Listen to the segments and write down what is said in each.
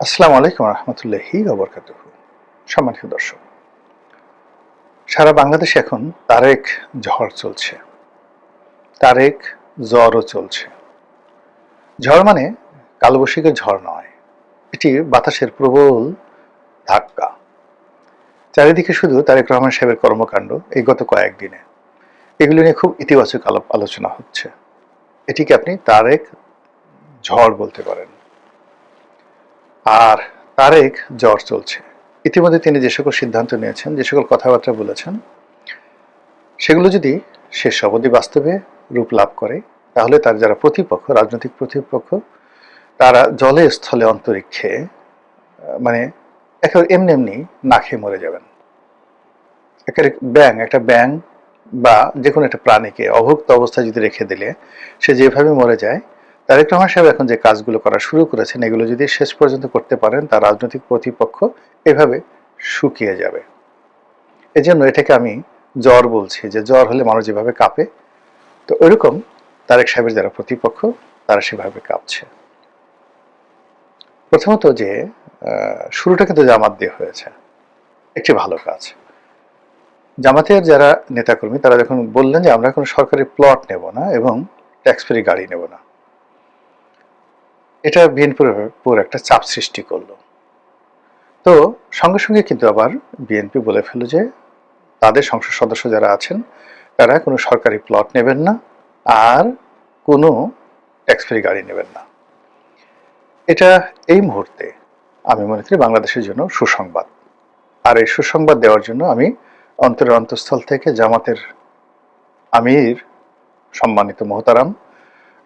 আসসালামু আলাইকুম রহমতুল্লাহি অবরকাত সম্মানিত দর্শক, সারা বাংলাদেশে এখন তারেক ঝড় চলছে। তারেক জ্বরও চলছে। ঝড় মানে কালবৈশাখীর ঝড় নয়, এটি বাতাসের প্রবল ধাক্কা। চারিদিকে শুধু তারেক রহমান সাহেবের কর্মকাণ্ড এই গত কয়েকদিনে এগুলো নিয়ে খুব ইতিবাচক আলোচনা হচ্ছে। এটিকে আপনি তারেক ঝড় বলতে পারেন। আর তারেক জ্বর চলছে। ইতিমধ্যে তিনি যে সকল সিদ্ধান্ত নিয়েছেন, যে সকল কথাবার্তা বলেছেন, সেগুলো যদি শেষ অবধি বাস্তবে রূপ লাভ করে, তাহলে তার যারা প্রতিপক্ষ, রাজনৈতিক প্রতিপক্ষ, তারা জলে স্থলে অন্তরিক্ষে মানে একেবারে এমনি এমনি না খেয়ে মরে যাবেন। একেবারে ব্যাং একটা ব্যাং বা যে কোনো একটা প্রাণীকে অভুক্ত অবস্থায় যদি রেখে দিলে, সে যেভাবে মরে যায় তারেক রহমান সাহেব এখন যে কাজগুলো করা শুরু করেছেন, এগুলো যদি শেষ পর্যন্ত করতে পারেন, তার রাজনৈতিক প্রতিপক্ষ এভাবে শুকিয়ে যাবে। এজন্য এটাকে আমি জ্বর বলছি, যে জ্বর হলে মানুষ যেভাবে কাঁপে, তো ওইরকম তারেক সাহেবের যারা প্রতিপক্ষ, তারা সেভাবে কাঁপছে। প্রথমত যে শুরুটা কিন্তু জামাত দিয়ে হয়েছে। একটি ভালো কাজ। জামাতের যারা নেতাকর্মী, তারা যখন বললেন যে, আমরা কোনো সরকারি প্লট নেব না এবং ট্যাক্স ফ্রি গাড়ি নেব না। এটা বিএনপির উপর একটা চাপ সৃষ্টি করল। তো সঙ্গে সঙ্গে কিন্তু আবার বিএনপি বলে ফেলল যে, তাদের সংসদ সদস্য যারা আছেন, তারা কোনো সরকারি প্লট নেবেন না আর কোনো ট্যাক্স ফ্রি গাড়ি নেবেন না। এটা এই মুহূর্তে আমি মনে করি বাংলাদেশের জন্য সুসংবাদ। আর এই সুসংবাদ দেওয়ার জন্য আমি অন্তরের অন্তঃস্থল থেকে জামাতের আমির, সম্মানিত মোহতারাম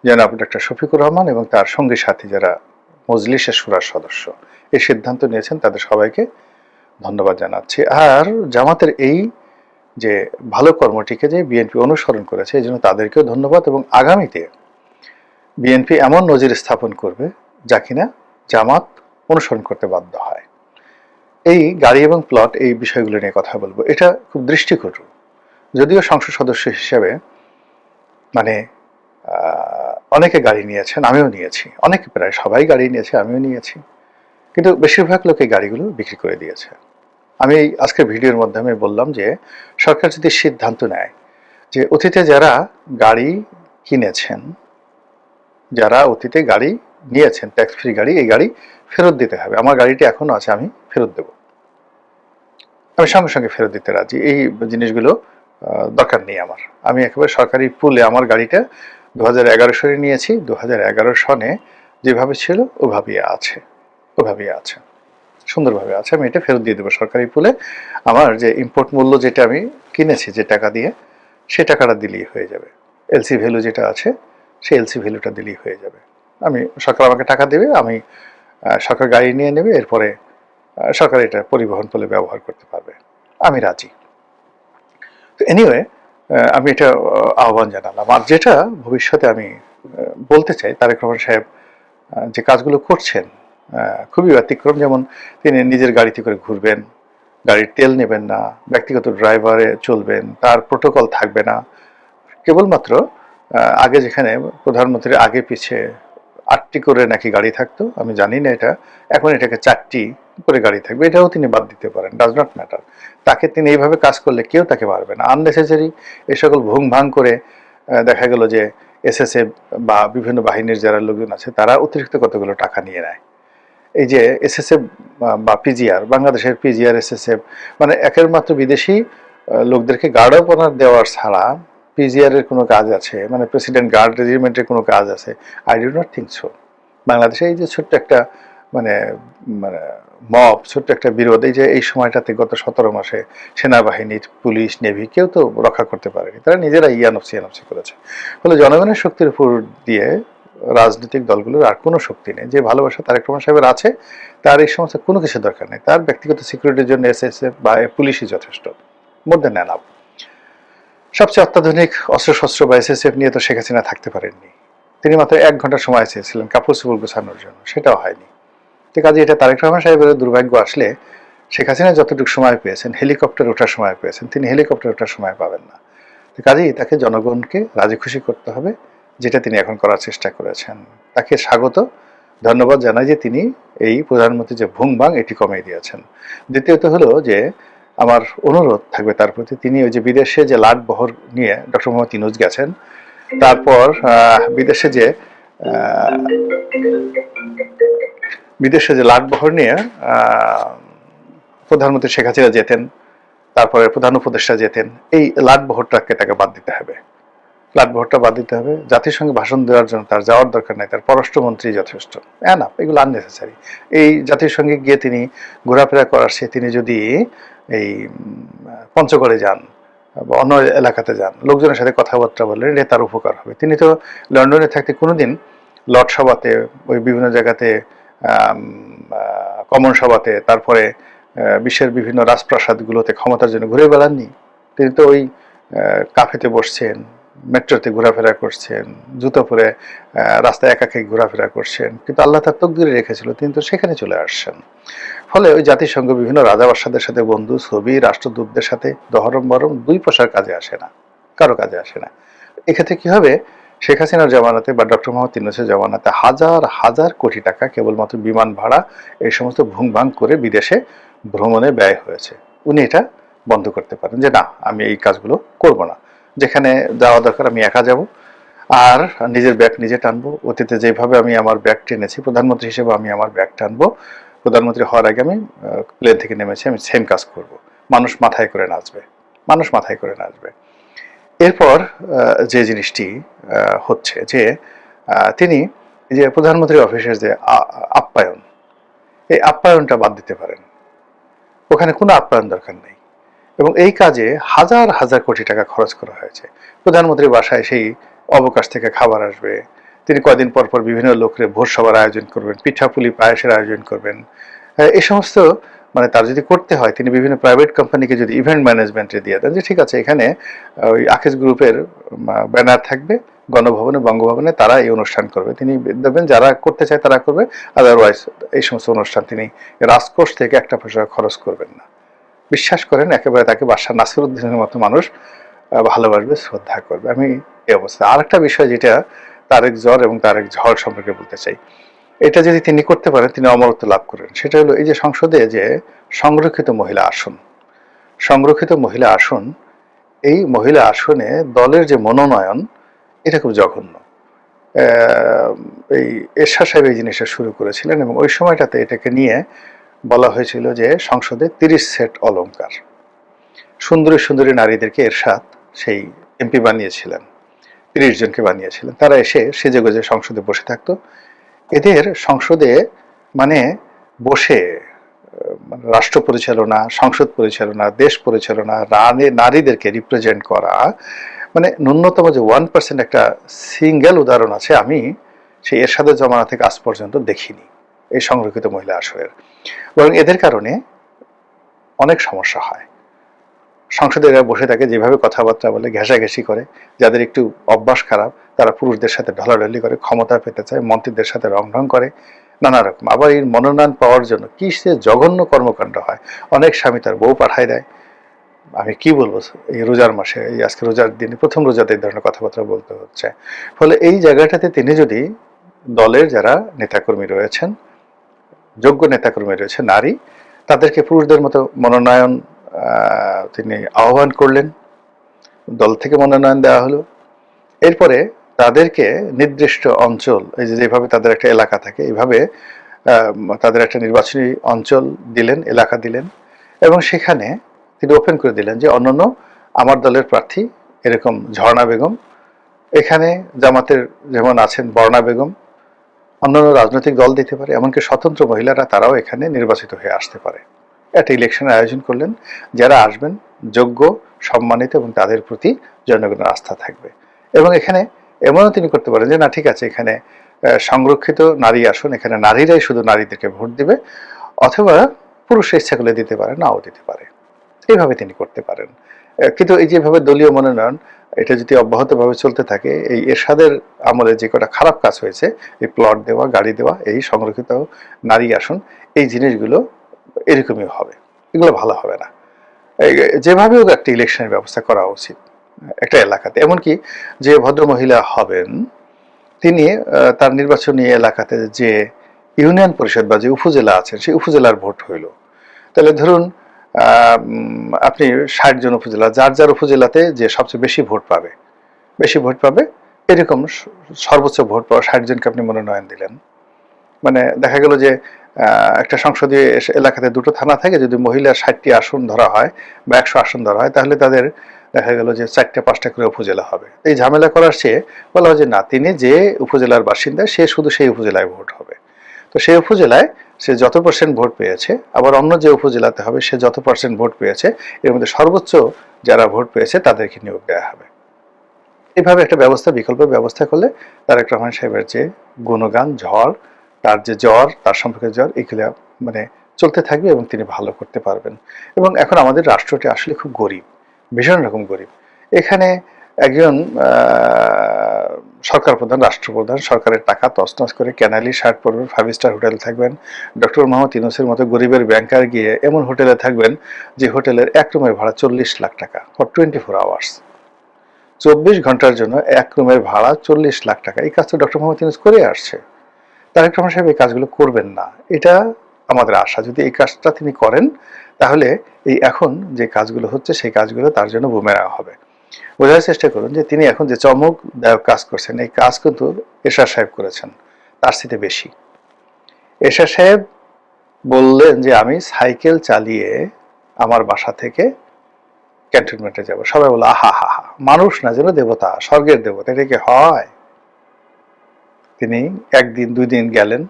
জনাব ডক্টর শফিকুর রহমান এবং তার সঙ্গী সাথী যারা মজলিসের সুরার সদস্য, এই সিদ্ধান্ত নিয়েছেন, তাদের সবাইকে ধন্যবাদ জানাচ্ছি। আর জামাতের এই যে ভালো কর্মটিকে যে বিএনপি অনুসরণ করেছে, এই জন্য তাদেরকেও ধন্যবাদ এবং আগামীতে বিএনপি এমন নজির স্থাপন করবে যা কিনা জামাত অনুসরণ করতে বাধ্য হয়। এই গাড়ি এবং প্লট, এই বিষয়গুলো নিয়ে কথা বলব। এটা খুব দৃষ্টিকটু। যদিও সংসদ সদস্য হিসেবে মানে অনেকে গাড়ি নিয়েছেন, আমিও নিয়েছি। অনেকে প্রায় সবাই গাড়ি নিয়েছে, আমিও নিয়েছি। কিন্তু বেশিরভাগ লোক গাড়িগুলো বিক্রি করে দিয়েছে। আমি এই আজকের ভিডিওর মাধ্যমে বললাম যে, সরকার যদি সিদ্ধান্ত নেয় যে অতীতে যারা গাড়ি কিনেছেন, যারা অতীতে গাড়ি নিয়েছেন ট্যাক্স ফ্রি গাড়ি, এই গাড়ি ফেরত দিতে হবে। আমার গাড়িটি এখনও আছে, আমি ফেরত দেব। আমি সঙ্গে সঙ্গে ফেরত দিতে রাজি। এই জিনিসগুলো দরকার নেই আমার। আমি একেবারে সরকারি পুলে আমার গাড়িটা দু হাজার এগারো সনে নিয়েছি দু হাজার এগারো সনে যেভাবে ছিল, ওভাবেই আছে ওভাবেই আছে, সুন্দরভাবে আছে। আমি এটা ফেরত দিয়ে দেবো সরকারি পুলে। আমার যে ইম্পোর্ট মূল্য যেটা আমি কিনেছি, যে টাকা দিয়ে, সে টাকাটা দিলেই হয়ে যাবে। এলসি ভ্যালু যেটা আছে, সেই এলসি ভ্যালুটা দিলেই হয়ে যাবে। আমি সরকার আমাকে টাকা দেবে, আমি সরকার গাড়ি নিয়ে নেবে, এরপরে সরকার এটা পরিবহন বলে ব্যবহার করতে পারবে। আমি রাজি। তো এনিওয়ে আমি এটা আহ্বান জানালাম। আর যেটা ভবিষ্যতে আমি বলতে চাই, তারেক রহমান সাহেব যে কাজগুলো করছেন খুবই ব্যতিক্রম। যেমন তিনি নিজের গাড়িতে করে ঘুরবেন, গাড়ির তেল নেবেন না, ব্যক্তিগত ড্রাইভারে চলবেন, তার প্রোটোকল থাকবে না। কেবলমাত্র আগে যেখানে প্রধানমন্ত্রীর আগে পিছে আটটি করে নাকি গাড়ি থাকতো, আমি জানি না এটা। এখন এটাকে চারটি করে গাড়ি থাকবে, এটাও তিনি বাদ দিতে পারেন ডাজ নট ম্যাটার তাকে তিনি এইভাবে কাজ করলে কেউ তাকে পারবে না। আননেসেসারি এই সকল ভুং ভাং করে দেখা গেল যে এসএসএফ বা বিভিন্ন বাহিনীর যারা লোকজন আছে, তারা অতিরিক্ত কতগুলো টাকা নিয়ে নেয়। এই যে এসএসএফ বা পিজিআর বাংলাদেশের পিজিআর এসএসএফ মানে একের মাত্র বিদেশি লোকদেরকে গার্ড অফ অনার দেওয়ার ছাড়া পিজিআর এর কোনো কাজ আছে? মানে প্রেসিডেন্ট গার্ড রেজিমেন্টের কোনো কাজ আছে? I do not think so বাংলাদেশে এই যে ছোট্ট একটা মানে মানে মব ছোট্ট একটা বিরোধ, এই যে, এই সময়টাতে গত সতেরো মাসে সেনাবাহিনীর পুলিশ নেভি কেউ তো রক্ষা করতে পারেনি। তারা নিজেরা ইয়ানফসি ইয়ানফসি করেছে। ফলে জনগণের শক্তির উপর দিয়ে রাজনৈতিক দলগুলোর আর কোনো শক্তি নেই। যে ভালোবাসা তারেক রহমান সাহেবের আছে, তার এই সমস্ত কোনো কিছু দরকার নেই। তার ব্যক্তিগত সিকিউরিটির জন্য এসএসএফ বা পুলিশই যথেষ্ট। মোর দেন অ্যানাফ সবচেয়ে অত্যাধুনিক অস্ত্রশস্ত্র বা এসএসএফ নিয়ে তো শেখ হাসিনা থাকতে পারেননি। তিনি মাত্র এক ঘণ্টা সময় চেয়েছিলেন কাপড় চোপড় গোছানোর জন্য, সেটাও হয়নি। তো কাজে এটা তারেক রহমান সাহেবের দুর্ভাগ্য আসলে শেখ হাসিনা যতটুকু সময় পেয়েছেন, হেলিকপ্টার ওঠার সময় পেয়েছেন, তিনি হেলিকপ্টার ওঠার সময় পাবেন না। তো কাজেই তাকে জনগণকে রাজি খুশি করতে হবে, যেটা তিনি এখন করার চেষ্টা করেছেন। তাকে স্বাগত, ধন্যবাদ জানাই যে তিনি এই প্রধানমন্ত্রী যে ভুংবাং এটি কমিয়ে দিয়েছেন। দ্বিতীয়ত হলো যে আমার অনুরোধ থাকবে তার প্রতি। তিনি ওই যে বিদেশে যে লাট বহর নিয়ে ডক্টর মোহাম্মদ ইনুজ গেছেন, তারপর বিদেশে যে বিদেশে যে লাট বহর নিয়ে প্রধানমন্ত্রী শেখ হাসিনা যেতেন, তারপরে প্রধান উপদেষ্টা যেতেন, এই লাট বহরটাকে তাকে বাদ দিতে হবে। লাট বহরটা বাদ দিতে হবে। জাতিসংঘে ভাষণ দেওয়ার জন্য তার যাওয়ার দরকার নাই, তার পররাষ্ট্রমন্ত্রী যথেষ্ট। হ্যাঁ না এগুলো আননেসেসারি এই জাতিসংঘে গিয়ে তিনি ঘোরাফেরা করার সে তিনি যদি এই পঞ্চগড়ে যান বা অন্য এলাকাতে যান, লোকজনের সাথে কথাবার্তা বললেন এটা তার উপকার হবে। তিনি তো লন্ডনে থাকতে কোনোদিন লর্ড সভাতে, ওই বিভিন্ন জায়গাতে কমন সভাতে, তারপরে বিশ্বের বিভিন্ন রাজপ্রাসাদগুলোতে ক্ষমতার জন্য ঘুরে বেড়াননি। তিনি তো ওই কাফেতে বসছেন মেট্রোতে ঘোরাফেরা করছেন জুতো পরে রাস্তায় একাকে ঘোরাফেরা করছেন, কিন্তু আল্লাহ তার তকদিরে রেখেছিল, তিনি তো সেখানে চলে আসছেন। ফলে ওই জাতিসংঘ বিভিন্ন রাজাবাসাদের সাথে বন্ধু, ছবি, রাষ্ট্রদূতদের সাথে দহরম বরম দুই পয়সার কাজে আসে না, কারও কাজে আসে না। এক্ষেত্রে কি হবে? শেখ হাসিনার জামানাতে বা ডক্টর মোহাম্মদ ইউনুসের জামানাতে হাজার হাজার কোটি টাকা কেবলমাত্র বিমান ভাড়া, এই সমস্ত ভুংভাং করে বিদেশে ভ্রমণে ব্যয় হয়েছে। উনি এটা বন্ধ করতে পারেন যে, না, আমি এই কাজগুলো করব না। যেখানে যাওয়া দরকার, আমি একা যাব। আর নিজের ব্যাগ নিজে টানবো। অতীতে যেভাবে আমি আমার ব্যাগ টেনেছি, প্রধানমন্ত্রী হিসেবে আমি আমার ব্যাগ টানবো। প্রধানমন্ত্রী হওয়ার আগে আমি প্লেন থেকে নেমেছি, আমি সেম কাজ করব। মানুষ মাথায় করে নাচবে। মানুষ মাথায় করে নাচবে। এরপর যে জিনিসটি হচ্ছে যে তিনি যে প্রধানমন্ত্রী অফিসের যে আপ্যায়ন, এই আপ্যায়নটা বাদ দিতে পারেন। ওখানে কোনো আপ্যায়ন দরকার নেই। এবং এই কাজে হাজার হাজার কোটি টাকা খরচ করা হয়েছে। প্রধানমন্ত্রীর বাসায় সেই অবকাশ থেকে খাবার আসবে। তিনি কদিন পর পর বিভিন্ন লোকের ভোজ সভার আয়োজন করবেন, পিঠাপুলি, পায়েসের আয়োজন করবেন। এই সমস্ত মানে তার যদি করতে হয়, তিনি বিভিন্ন প্রাইভেট কোম্পানিকে যদি ইভেন্ট ম্যানেজমেন্টে দিয়ে দেন, যে ঠিক আছে, এখানে ওই আকেশ গ্রুপের ব্যানার থাকবে, গণভবনে, বঙ্গভবনে তারা এই অনুষ্ঠান করবে। তিনি দেবেন, যারা করতে চায় তারা করবে আদারওয়াইজ এই সমস্ত অনুষ্ঠান তিনি রাজকোষ থেকে একটা পয়সা খরচ করবেন না। বিশ্বাস করেন, একেবারে তাকে বাদশাহ নাসিরুদ্দিনের মতো মানুষ ভালোবাসবে, শ্রদ্ধা করবে। আমি এই অবস্থা আরেকটা বিষয় যেটা তারেক জ্বর এবং তারেক ঝড় সম্পর্কে বলতে চাই। এটা যদি তিনি করতে পারেন, তিনি অমরত্ব লাভ করেন। সেটা হলো এই যে সংসদে যে সংরক্ষিত মহিলা আসন, সংরক্ষিত মহিলা আসন, এই মহিলা আসনে দলের যে মনোনয়ন, এটা খুব জঘন্য। এই এরশাদ সাহেব এই জিনিসটা শুরু করেছিলেন এবং ওই সময়টাতে এটাকে নিয়ে বলা হয়েছিল যে সংসদে তিরিশ সেট অলংকার। সুন্দরী সুন্দরী নারীদেরকে এরশাদ সেই এমপি বানিয়েছিলেন, তিরিশ জনকে বানিয়েছিলেন। তারা এসে সেজে গুজে সংসদে বসে থাকতো। এদের সংসদে মানে বসে মানে রাষ্ট্র পরিচালনা, সংসদ পরিচালনা, দেশ পরিচালনা, রানে- নারীদেরকে রিপ্রেজেন্ট করা মানে ন্যূনতম যে ওয়ান পার্সেন্ট একটা সিঙ্গেল উদাহরণ আছে, আমি সেই এরশাদের জমানা থেকে আজ পর্যন্ত দেখিনি। এই সংরক্ষিত মহিলা আসনের বরং এদের কারণে অনেক সমস্যা হয়। সংসদে এরা বসে থাকে, যেভাবে কথাবার্তা বলে, ঘেঁষাঘেঁষি করে, যাদের একটু অভ্যাস খারাপ, তারা পুরুষদের সাথে ঢলাঢলি করে, ক্ষমতা পেতে চায়, মন্ত্রীদের সাথে রং ঢং করে, নানা রকম। আবার এই মনোনয়ন পাওয়ার জন্য কি সে জঘন্য কর্মকাণ্ড হয়? অনেক স্বামী তার বউ পাঠায় দেয়। আমি কি বলব? এই রোজার মাসে, এই আজকে রোজার দিনে, প্রথম রোজাতে এই ধরনের কথাবার্তা বলতে হচ্ছে। ফলে এই জায়গাটাতে তিনি যদি দলের যারা নেতাকর্মী রয়েছেন যোগ্য নেতাকর্মী রয়েছে, নারী। তাদেরকে পুরুষদের মতো মনোনয়ন তিনি আহ্বান করলেন। দল থেকে মনোনয়ন দেওয়া হলো। এরপরে তাদেরকে নির্দিষ্ট অঞ্চল, এই যে যেভাবে তাদের একটা এলাকা থাকে, এইভাবে তাদের একটা নির্বাচনী অঞ্চল দিলেন, এলাকা দিলেন। এবং সেখানে তিনি ওপেন করে দিলেন যে, অন্যান্য আমার দলের প্রার্থী, এরকম ঝর্ণা বেগম, এখানে জামাতের যেমন আছেন বর্ণা বেগম অন্যান্য রাজনৈতিক দল দিতে পারে, এমনকি স্বতন্ত্র মহিলারা তারাও এখানে নির্বাচিত হয়ে আসতে পারে। একটা ইলেকশনের আয়োজন করলেন, যারা আসবেন যোগ্য, সম্মানিত এবং তাদের প্রতি জনগণের আস্থা থাকবে। এবং এখানে এমনও তিনি করতে পারেন যে, না, ঠিক আছে, এখানে সংরক্ষিত নারী আসন, এখানে নারীরাই শুধু নারীদেরকে ভোট দিবে, অথবা পুরুষ ইচ্ছা করলে দিতে পারে, নাও দিতে পারে। এইভাবে তিনি করতে পারেন। কিন্তু এই যেভাবে দলীয় মনোনয়ন, এটা যদি অব্যাহতভাবে চলতে থাকে, এই এরশাদের আমলে যে কটা খারাপ কাজ হয়েছে, এই প্লট দেওয়া, গাড়ি দেওয়া, এই সংরক্ষিত নারী আসন, এই জিনিসগুলো এরকমই হবে। এগুলো ভালো হবে না। যেভাবে হোক একটা ইলেকশনের ব্যবস্থা করা উচিত, একটা এলাকাতে। এমনকি যে ভদ্র মহিলা হবেন, তিনি তার নির্বাচনী এলাকাতে যে ইউনিয়ন পরিষদ বা যে উপজেলা আছেন, সেই উপজেলার ভোট হইল। তাহলে ধরুন আপনি ষাট জন উপজেলা, যার যার উপজেলাতে যে সবচেয়ে বেশি ভোট পাবে, বেশি ভোট পাবে, এরকম সর্বোচ্চ ভোট পাওয়া ষাট জনকে আপনি মনোনয়ন দিলেন। মানে দেখা গেল যে একটা সংসদীয় এলাকাতে দুটো থানা থাকে, যদি মহিলার ষাটটি আসন ধরা হয় বা একশো আসন ধরা হয়, তাহলে তাদের দেখা গেল যে চারটে, পাঁচটা করে উপজেলা হবে। এই ঝামেলা করার চেয়ে বলা হয় যে না তিনি যে উপজেলার বাসিন্দা, সে শুধু সেই উপজেলায় ভোট হবে। তো সেই উপজেলায় সে যত পার্সেন্ট ভোট পেয়েছে, আবার অন্য যে উপজেলাতে হবে, সে যত পার্সেন্ট ভোট পেয়েছে, এর মধ্যে সর্বোচ্চ যারা ভোট পেয়েছে, তাদেরকে নিয়োগ দেওয়া হবে। এইভাবে একটা ব্যবস্থা বিকল্প ব্যবস্থা করলে তারেক রহমান সাহেবের যে গুণগান, ঝড়, তার যে জ্বর, তার সম্পর্কে জ্বর, এগুলো মানে চলতে থাকবে এবং তিনি ভালো করতে পারবেন। এবং এখন আমাদের রাষ্ট্রটি আসলে খুব গরিব, ভীষণ রকম গরিব। এখানে একজন সরকার প্রধান, রাষ্ট্রপ্রধান, সরকারের টাকা তছনছ করে ক্যানালি শার্ট পরবেন ফাইভ স্টার হোটেল থাকবেন। ডক্টর মোহাম্মদ ইউনুসের মতো গরিবের ব্যাংকার গিয়ে এমন হোটেলে থাকবেন যে হোটেলের এক রুমের ভাড়া চল্লিশ লাখ টাকা ফর টোয়েন্টি ফোর আওয়ার্স চব্বিশ ঘণ্টার জন্য এক রুমের ভাড়া চল্লিশ লাখ টাকা। এই কাজটা ডক্টর মোহাম্মদ ইউনুস করে আসছে। তারেক রহমান সাহেব এই কাজগুলো করবেন না। এটা আমাদের আশা। যদি এই কাজটা তিনি করেন, তাহলে এই এখন যে কাজগুলো হচ্ছে, সেই কাজগুলো তার জন্য বুমেরাং হবে। বোঝার চেষ্টা করুন যে তিনি এখন যে চমকদায়ক কাজ করছেন, এই কাজ কিন্তু এরশাদ সাহেব করেছেন, তার সাথে বেশি। এরশাদ সাহেব বললেন যে, আমি সাইকেল চালিয়ে আমার বাসা থেকে ক্যান্টনমেন্টে যাব। সবাই বলে আহা, হা হা, মানুষ না যেন দেবতা, স্বর্গের দেবতা, এটা কি হয়? তিনি একদিন দুই দিন গেলেন,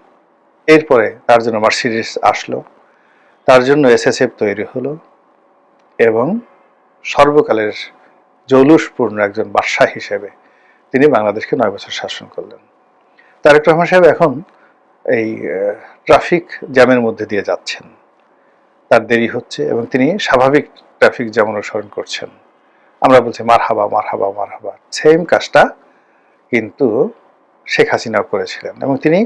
এরপরে তার জন্য মার্সিডিস আসলো, তার জন্য এসএসএফ তৈরি হলো এবং সর্বকালের জৌলুসপূর্ণ একজন বাদশাহ হিসেবে তিনি বাংলাদেশকে নয় বছর শাসন করলেন। তারেক রহমান সাহেব এখন এই ট্রাফিক জ্যামের মধ্যে দিয়ে যাচ্ছেন। তার দেরি হচ্ছে এবং তিনি স্বাভাবিক ট্রাফিক জ্যাম অনুসরণ করছেন। আমরা বলছি মার হাবা মার হাবা মার হাবা সেম কাজটা কিন্তু শেখ হাসিনাও করেছিলেন এবং তিনি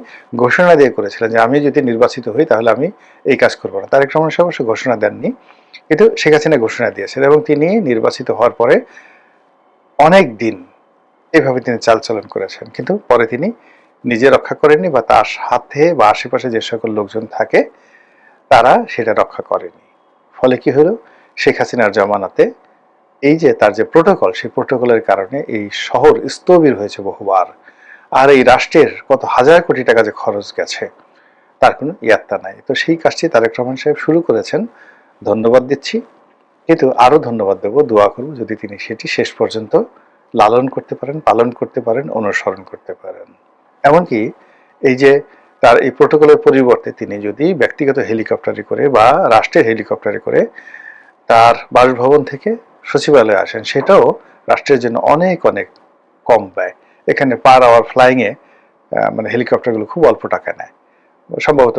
ঘোষণা দিয়ে করেছিলেন যে, আমি যদি নির্বাচিত হই তাহলে আমি এই কাজ করব না। তারেক রহমান সাহেব অবশ্য ঘোষণা দেননি, কিন্তু শেখ হাসিনা ঘোষণা দিয়েছেন এবং তিনি নির্বাচিত হওয়ার পরে অনেক দিন এভাবে তিনি চালচলন করেছেন। কিন্তু পরে তিনি নিজে রক্ষা করেননি বা তার সাথে বা আশেপাশে যে সকল লোকজন থাকে, তারা সেটা রক্ষা করেনি। ফলে কি হলো? শেখ হাসিনার জমানাতে এই যে তার যে প্রোটোকল, সেই প্রোটোকলের কারণে এই শহর স্থবির হয়েছে বহুবার। আর এই রাষ্ট্রের কত হাজার কোটি টাকা যে খরচ গেছে, তার কোনো ইয়াত্তা নাই। তো সেই কাজটি তারেক রহমান সাহেব শুরু করেছেন। ধন্যবাদ দিচ্ছি। কিন্তু আরও ধন্যবাদ দেবো, দোয়া করব যদি তিনি সেটি শেষ পর্যন্ত লালন করতে পারেন, পালন করতে পারেন, অনুসরণ করতে পারেন। এমনকি এই যে তার এই প্রোটোকলের পরিবর্তে তিনি যদি ব্যক্তিগত হেলিকপ্টারে করে বা রাষ্ট্রের হেলিকপ্টারে করে তার বাসভবন থেকে সচিবালয়ে আসেন, সেটাও রাষ্ট্রের জন্য অনেক অনেক কম ব্যয়। এখানে পার আওয়ার ফ্লাইংয়ে মানে হেলিকপ্টারগুলো খুব অল্প টাকা নেয়। সম্ভবত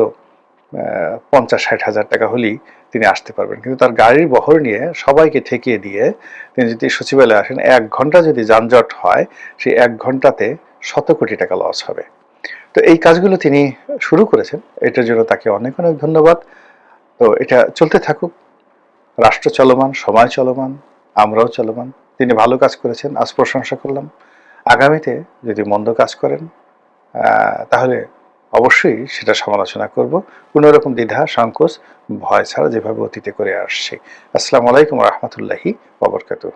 পঞ্চাশ ষাট হাজার টাকা হলেই তিনি আসতে পারবেন। কিন্তু তার গাড়ির বহর নিয়ে সবাইকে ঠেকিয়ে দিয়ে তিনি যদি সচিবালয়ে আসেন, এক ঘণ্টা যদি যানজট হয়, সেই এক ঘন্টাতে শত কোটি টাকা লস হবে। তো এই কাজগুলো তিনি শুরু করেছেন। এটার জন্য তাকে অনেক অনেক ধন্যবাদ। তো এটা চলতে থাকুক। রাষ্ট্র চলমান সময় চলমান, আমরাও চলমান। তিনি ভালো কাজ করেছেন, আজ প্রশংসা করলাম। আগামীতে যদি মন্দ কাজ করেন তাহলে অবশ্যই সেটা সমালোচনা করব। কোনো রকম দ্বিধা, সংকোচ, ভয় ছাড়া যেভাবে অতীতে করে আসছে। আসসালামু আলাইকুম রহমতুল্লাহি ওবরকাতুহ